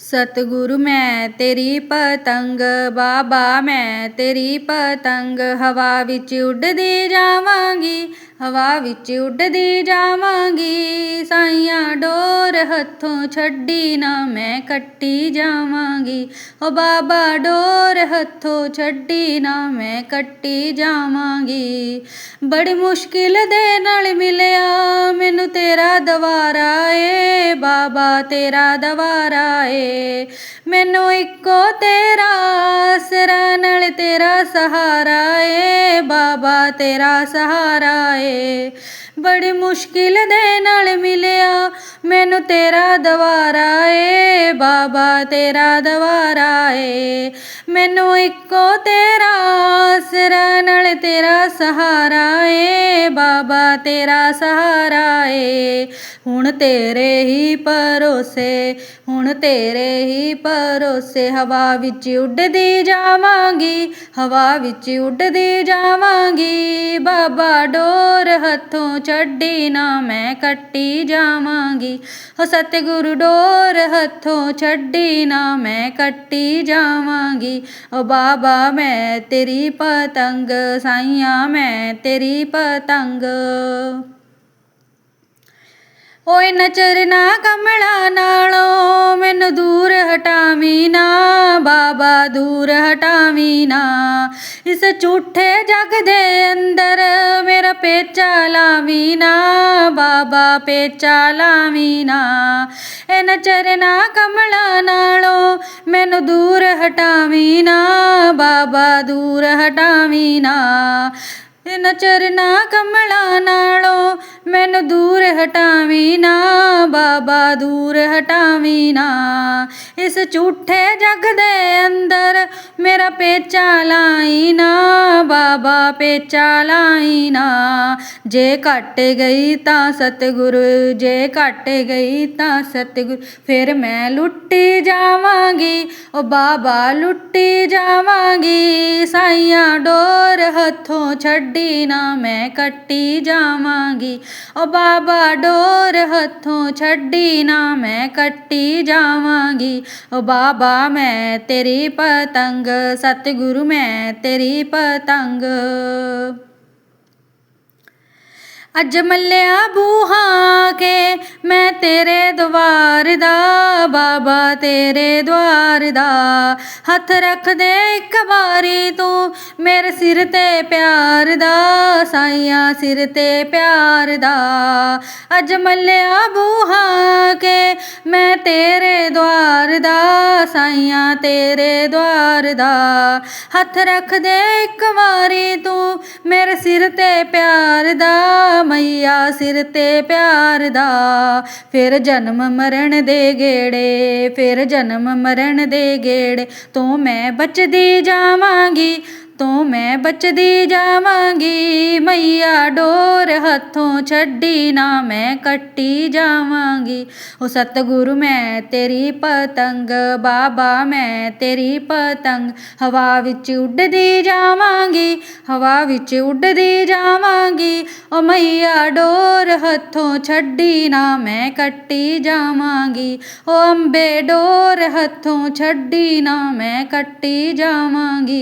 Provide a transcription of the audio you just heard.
ਸਤਿਗੁਰੂ, ਮੈਂ ਤੇਰੀ ਪਤੰਗ, ਬਾਬਾ, ਮੈਂ ਤੇਰੀ ਪਤੰਗ, ਹਵਾ ਵਿੱਚ ਉੱਡਦੀ ਜਾਵਾਂਗੀ, ਹਵਾ ਵਿੱਚ ਉੱਡਦੀ ਜਾਵਾਂਗੀ, ਸਾਈਆਂ ਡੋਰ ਹੱਥੋਂ ਛੱਡੀ ਨਾ ਮੈਂ ਕੱਟੀ ਜਾਵਾਂਗੀ, ਓ ਬਾਬਾ ਡੋਰ ਹੱਥੋਂ ਛੱਡੀ ਨਾ ਮੈਂ ਕੱਟੀ ਜਾਵਾਂਗੀ, ਬੜੀ ਮੁਸ਼ਕਿਲ ਦੇ ਨਾਲ ਮਿਲਿਆ, ਮੈਨੂੰ ਤੇਰਾ ਦਵਾਰਾ ਏ, ਬਾਬਾ ਤੇਰਾ ਦਵਾਰਾ ਏ ਮੈਨੂੰ ਇੱਕੋ ਤੇਰਾ ਆਸਰਾ ਨਾਲ ਤੇਰਾ ਸਹਾਰਾ ਏ ਬਾਬਾ ਤੇਰਾ ਸਹਾਰਾ ਏ। ਬੜੀ ਮੁਸ਼ਕਿਲ ਦੇ ਨਾਲ ਮਿਲਿਆ। ਮੈਨੂੰ ਤੇਰਾ ਦਵਾਰਾ ਏ, ਬਾਬਾ ਤੇਰਾ ਦਵਾਰਾ ਏ। ਮੈਨੂੰ ਇੱਕੋ ਤੇਰਾ ਆਸਰਾ ਨਾਲ ਤੇਰਾ ਸਹਾਰਾ ਏ, ਬਾਬਾ ਤੇਰਾ ਸਹਾਰਾ ਏ। ਹੁਣ ਤੇਰੇ ਹੀ ਭਰੋਸੇ, ਹੁਣ ਤੇਰੇ ਹੀ ਭਰੋਸੇ। ਹਵਾ ਵਿੱਚ ਉੱਡਦੀ ਜਾਵਾਂਗੀ, ਹਵਾ ਵਿੱਚ ਉੱਡਦੀ ਜਾਵਾਂਗੀ। ਬਾਬਾ ਡੋਰ ਹੱਥੋਂ ਛੱਡੀ ਨਾ ਮੈਂ ਕੱਟੀ ਜਾਵਾਂਗੀ। ਹੋ ਸਤਿਗੁਰੂ ਡੋਰ ਹੱਥੋਂ ਛੱਡੀ ਨਾ ਮੈਂ ਕੱਟੀ ਜਾਵਾਂਗੀ। ਓ ਬਾਬਾ ਮੈਂ ਤੇਰੀ ਪਤੰਗ, ਸਾਈਆਂ ਮੈਂ ਤੇਰੀ ਪਤੰਗ। ਓਏ ਨਚਰਨਾ ਕਮਲਾ ਨਾਲੋਂ, ਮੈਨੂੰ ਦੂਰ ਹਟਾਵੀਂ ਨਾ, ਬਾਬਾ ਦੂਰ ਹਟਾਵੀਂ ਨਾ। ਇਸ ਝੂਠੇ ਜਗ ਦੇ ਅੰਦਰ ਮੇਰਾ ਪੇਚਾ ਲਾਵੀਂ ਨਾ, ਬਾਬਾ ਪੇਚਾ ਲਾਵੀਂ ਨਾ। ਇਹ ਨਚਰਨਾ ਕਮਲਾ ਨਾਲੋਂ, ਮੈਨੂੰ ਦੂਰ ਹਟਾਵੀਂ ਨਾ, ਬਾਬਾ ਦੂਰ ਹਟਾਵੀਂ ਨਾ। ਇਨ ਚਰਨਾ ਕਮਲਾ ਨਾਲੋਂ ਮੈਨੂੰ ਦੂਰ ਹਟਾਵੀਂ ਨਾ ਬਾਬਾ ਦੂਰ ਹਟਾਵੀ ਨਾ। ਇਸ ਝੂਠੇ ਜਗ ਦੇ ਅੰਦਰ ਪੇਚਾ ਲਾਈ ਨਾ, ਬਾਬਾ ਪੇਚਾ ਲਾਈ ਨਾ। ਜੇ ਘਟ ਗਈ ਤਾਂ ਸਤਿਗੁਰੂ, ਜੇ ਘਟ ਗਈ ਤਾਂ ਸਤਿਗੁਰ। ਫਿਰ ਮੈਂ ਲੁੱਟੀ ਜਾਵਾਂਗੀ ਓ ਬਾਬਾ ਲੁੱਟੀ ਜਾਵਾਂਗੀ। ਸਾਈਆਂ ਡੋਰ ਹੱਥੋਂ ਛੱਡੀ ਨਾ, ਮੈਂ ਕੱਟੀ ਜਾਵਾਂਗੀ। ਓ ਬਾਬਾ ਡੋਰ ਹੱਥੋਂ ਛੱਡੀ ਨਾ, ਮੈਂ ਕੱਟੀ ਜਾਵਾਂਗੀ। ਓ ਬਾਬਾ, ਮੈਂ ਤੇਰੀ ਪਤੰਗ ਸਤਿਗੁਰੂ ਮੈਂ ਤੇਰੀ ਪਤੰਗ। ਅੱਜ ਮੱਲਿਆ ਬੂਹਾ ਕੇ, ਮੈਂ ਤੇਰੇ ਦਵਾਰ ਦਾ, ਬਾਬਾ ਤੇਰੇ ਦਵਾਰ ਦਾ। ਹੱਥ ਰੱਖ ਦੇ ਇੱਕ ਵਾਰੀ ਤੂੰ, ਮੇਰੇ ਸਿਰ ਤੇ ਪਿਆਰ ਦਾ, ਸਾਈਆਂ ਸਿਰ ਤੇ ਪਿਆਰ ਦਾ। ਅੱਜ ਮੱਲਿਆ ਬੂਹਾ ਕੇ, ਮੈਂ ਤੇਰੇ ਦਵਾਰ ਦਾ, ਸਾਈਆਂ ਤੇਰੇ ਦਵਾਰ ਦਾ। ਹੱਥ ਰੱਖ ਦੇ ਇੱਕ ਵਾਰੀ ਤੂੰ, ਮੇਰੇ ਸਿਰ ਤੇ ਪਿਆਰ ਦਾ ਮਈਆ ਸਿਰ ਤੇ ਪਿਆਰ ਦਾ। ਫਿਰ ਜਨਮ ਮਰਨ ਦੇ ਗੇੜੇ, ਫਿਰ ਜਨਮ ਮਰਨ ਦੇ ਗੇੜੇ। ਤੋਂ ਮੈਂ ਬਚਦੀ ਜਾਵਾਂਗੀ, ਤੋਂ ਮੈਂ ਬਚਦੀ ਜਾਵਾਂਗੀ। ਮਈਆ ਡੋ ਹੱਥੋਂ ਛੱਡੀ ਨਾ ਮੈਂ ਕੱਟੀ ਜਾਵਾਂਗੀ। ਉਹ ਸਤਿਗੁਰੂ, ਮੈਂ ਤੇਰੀ ਪਤੰਗ, ਬਾਬਾ, ਮੈਂ ਤੇਰੀ ਪਤੰਗ, ਹਵਾ ਵਿੱਚ ਉੱਡਦੀ ਜਾਵਾਂਗੀ, ਹਵਾ ਵਿੱਚ ਉੱਡਦੀ ਜਾਵਾਂਗੀ। ਓ ਮਈਆ ਡੋਰ ਹੱਥੋਂ ਛੱਡੀ ਨਾ ਮੈਂ ਕੱਟੀ ਜਾਵਾਂਗੀ। ਓ ਅੰਬੇ ਡੋਰ ਹੱਥੋਂ ਛੱਡੀ ਨਾ ਮੈਂ ਕੱਟੀ ਜਾਵਾਂਗੀ।